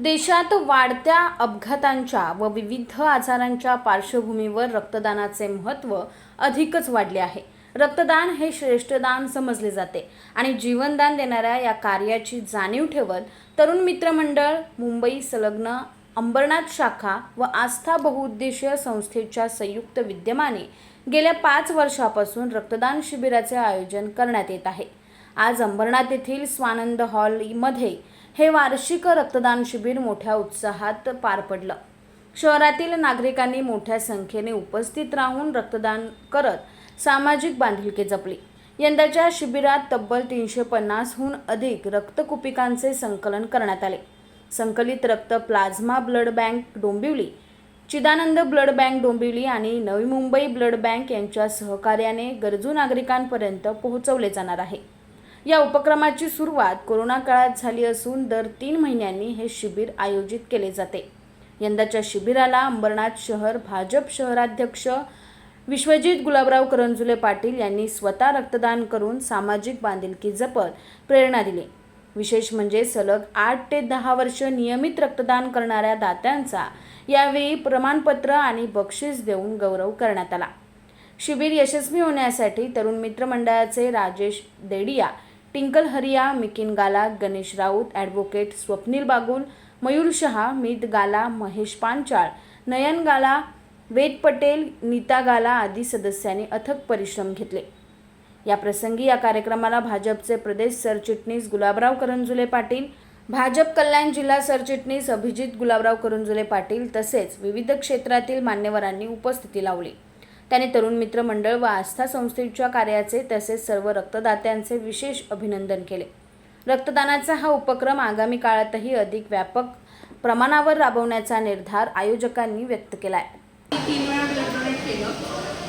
देशात वाढत्या अपघातांच्या व विविध आजारांच्या पार्श्वभूमीवर रक्तदानाचे महत्त्व अधिकच वाढले आहे. रक्तदान हे श्रेष्ठदान समजले जाते आणि जीवनदान देणाऱ्या या कार्याची जाणीव ठेवत तरुण मित्रमंडळ मुंबई संलग्न अंबरनाथ शाखा व आस्था बहुउद्देशीय संस्थेच्या संयुक्त विद्यमाने गेल्या पाच वर्षापासून रक्तदान शिबिराचे आयोजन करण्यात येत आहे. आज अंबरनाथ येथील स्वानंद हॉलमध्ये हे वार्षिक रक्तदान शिबिर मोठ्या उत्साहात पार पडलं. शहरातील नागरिकांनी मोठ्या संख्येने उपस्थित राहून रक्तदान करत सामाजिक बांधिलकी जपली. यंदाच्या शिबिरात तब्बल तीनशे पन्नासहून अधिक रक्तकुपिकांचे संकलन करण्यात आले. संकलित रक्त plasma blood bank Dombivli Chidanand blood bank Dombivli आणि नवी मुंबई ब्लड बँक यांच्या सहकार्याने गरजू नागरिकांपर्यंत पोहोचवले जाणार आहे. या उपक्रमाची सुरुवात कोरोना काळात झाली असून दर तीन महिन्यांनी हे शिबिर आयोजित केले जाते. यंदाच्या शिबिराला अंबरनाथ शहर भाजप शहराध्यक्ष विश्वजित गुलाबराव करंजुले पाटील यांनी स्वतः रक्तदान करून सामाजिक बांधिलकी जपत प्रेरणा दिली. विशेष म्हणजे सलग आठ ते दहा वर्ष नियमित रक्तदान करणाऱ्या दात्यांचा यावेळी प्रमाणपत्र आणि बक्षीस देऊन गौरव करण्यात आला. शिबिर यशस्वी होण्यासाठी तरुण मित्रमंडळाचे राजेश देडिया टिंकल हरिया मिकिन गाला गणेश राऊत ॲडव्होकेट स्वप्नील बागुल मयूर शहा मीत गाला महेश पांचाळ नयन गाला वेद पटेल नीता गाला आदी सदस्यांनी अथक परिश्रम घेतले. या प्रसंगी या कार्यक्रमाला भाजपचे प्रदेश सरचिटणीस गुलाबराव करंजुले पाटील भाजप कल्याण जिल्हा सरचिटणीस अभिजित गुलाबराव करंजुले पाटील तसेच विविध क्षेत्रातील मान्यवरांनी उपस्थिती लावली. त्याने तरुण मित्र मंडळ व आस्था संस्थेच्या कार्याचे तसेच सर्व रक्तदात्यांचे विशेष अभिनंदन केले. रक्तदानाचा हा उपक्रम आगामी काळातही अधिक व्यापक प्रमाणावर राबवण्याचा निर्धार आयोजकांनी व्यक्त केला आहे तीन वेळा ब्लड डोनेट केलं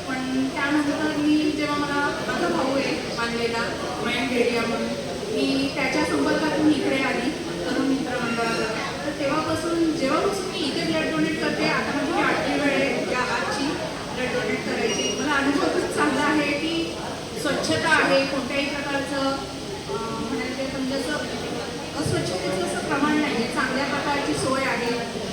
पण त्यानंतर मी जेव्हा मला माझा भाऊ आहे बांधलेला मयंक डेडिया म्हणून मी त्याच्या संपर्कातून इकडे आली तरुण मित्र मंडळाला तर तेव्हापासून जेव्हापासून मी इथे ब्लड डोनेट करते आता माझी ही आठवी वेळ आहे या आजची ब्लड डोनेट करायची मला अनुभव खूप चांगला आहे की स्वच्छता आहे कोणत्याही प्रकारचं अं, म्हणायचं म्हणजे असं अस्वच्छतेचं असं प्रमाण नाही चांगल्या प्रकारची सोय आहे.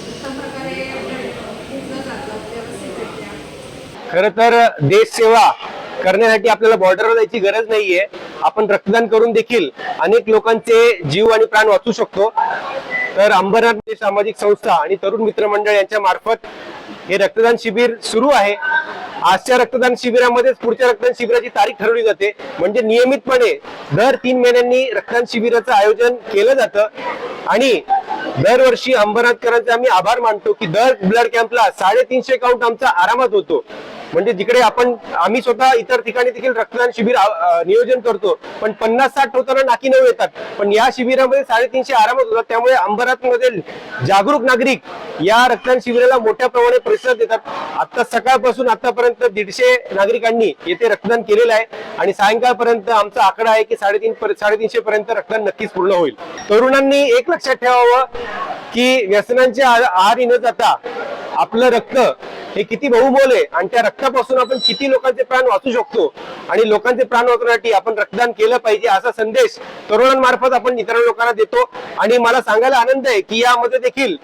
उत्तम प्रकारे घेतलं जातं व्यवस्थितरित्या खर तर देश सेवा करण्यासाठी आपल्याला बॉर्डरवर जायची गरज नाहीये. आपण रक्तदान करून देखील अनेक लोकांचे जीव आणि प्राण वाचू शकतो. तर अंबरनाथ सामाजिक संस्था आणि तरुण मित्र मंडळ यांच्या मार्फत हे रक्तदान शिबिर सुरू आहे. आजच्या रक्तदान शिबिरामध्येच पुढच्या रक्तदान शिबिराची तारीख ठरवली जाते. म्हणजे नियमितपणे दर तीन महिन्यांनी रक्तदान शिबिराचं आयोजन केलं जातं. आणि दरवर्षी अंबरनाथकरांचे आम्ही आभार मानतो की दर ब्लड कॅम्पला साडेतीनशे काउंट आमचा आरामात होतो. म्हणजे जिकडे आपण आम्ही स्वतः इतर ठिकाणी देखील रक्तदान शिबिर नियोजन करतो पण पन्नास साठ होताना नाकी नऊ येतात. पण या शिबिरामध्ये साडेतीनशे आरामात होतात त्यामुळे अंबरातमधील जागरूक नागरिक या रक्तदान शिबिराला मोठ्या प्रमाणे प्रतिसाद देतात. आता सकाळपासून आतापर्यंत दीडशे नागरिकांनी येथे रक्तदान केलेलं आहे आणि सायंकाळपर्यंत आमचा आकडा आहे की साडेतीन साडेतीनशे पर्यंत रक्तदान नक्कीच पूर्ण होईल. तरुणांनी एक लक्षात ठेवावं की व्यसनांच्या आहारी न जाता आपलं रक्त हे किती बहुमोल आहे. आणि त्या रक्तापासून आपण किती लोकांचे प्राण वाचू शकतो? आणि लोकांचे प्राण वाचवण्यासाठी आपण रक्तदान केलं पाहिजे असा संदेश तरुणांमार्फत आपण इतर लोकांना देतो. आणि मला सांगायला आनंद आहे की यामध्ये देखील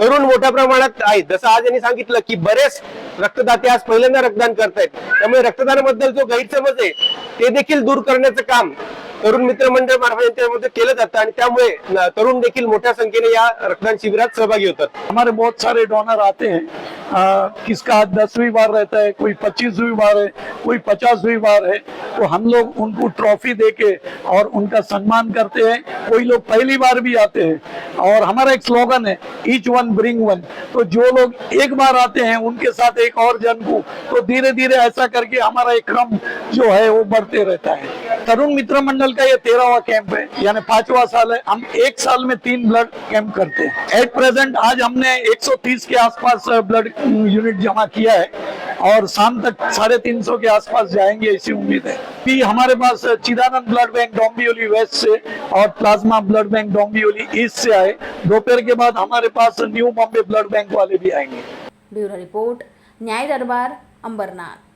तरुण मोठ्या प्रमाणात आहेत. जसं आज यांनी सांगितलं की बरेच रक्तदाते आज पहिल्यांदा रक्तदान करतायत. त्यामुळे रक्तदानाबद्दल जो गैरसमज आहे ते देखील दूर करण्याचं काम तरुण मित्र मंडळ मार्फत केलं जातं आणि त्यामुळे तरुण देखील मोठ्या संख्येने या रक्तदान शिबिरात सहभागी होतात. हमारे बहुत सारे डोनर आते हैं। आ, किसका दसवीं बार रहता है कोई पच्चीसवीं बार है कोई पचासवीं बार है तो हम लोग उनको ट्रॉफी देके और उनका सम्मान करते हैं। कोई लोग पहली बार भी आते हैं। और हमारा एक स्लोगन है ईच वन ब्रिंग वन तो जो लोग एक बार आते हैं उनके साथ एक और जन को तो धीरे धीरे ऐसा करके हमारा एक क्रम जो है वो बढ़ते रहता है। तरुण मित्र मंडल का ये तेरहवा कैंप है, यानी पांचवा साल है। हम एक साल में तीन ब्लड कैंप करते हैं। एट प्रेजेंट आज हमने 130 के आसपास ब्लड यूनिट जमा किया है और शाम तक साढ़े तीन सौ के आसपास जाएँगे, ऐसी उम्मीद है। भी हमारे pass Chidanand blood bank Dombivli west से और plasma blood bank Dombivli east से आए। दोपहर के बाद हमारे पास न्यू बॉम्बे ब्लड बैंक वाले भी आएँगे। ब्यूरो रिपोर्ट, न्याय दरबार, अंबरनाथ।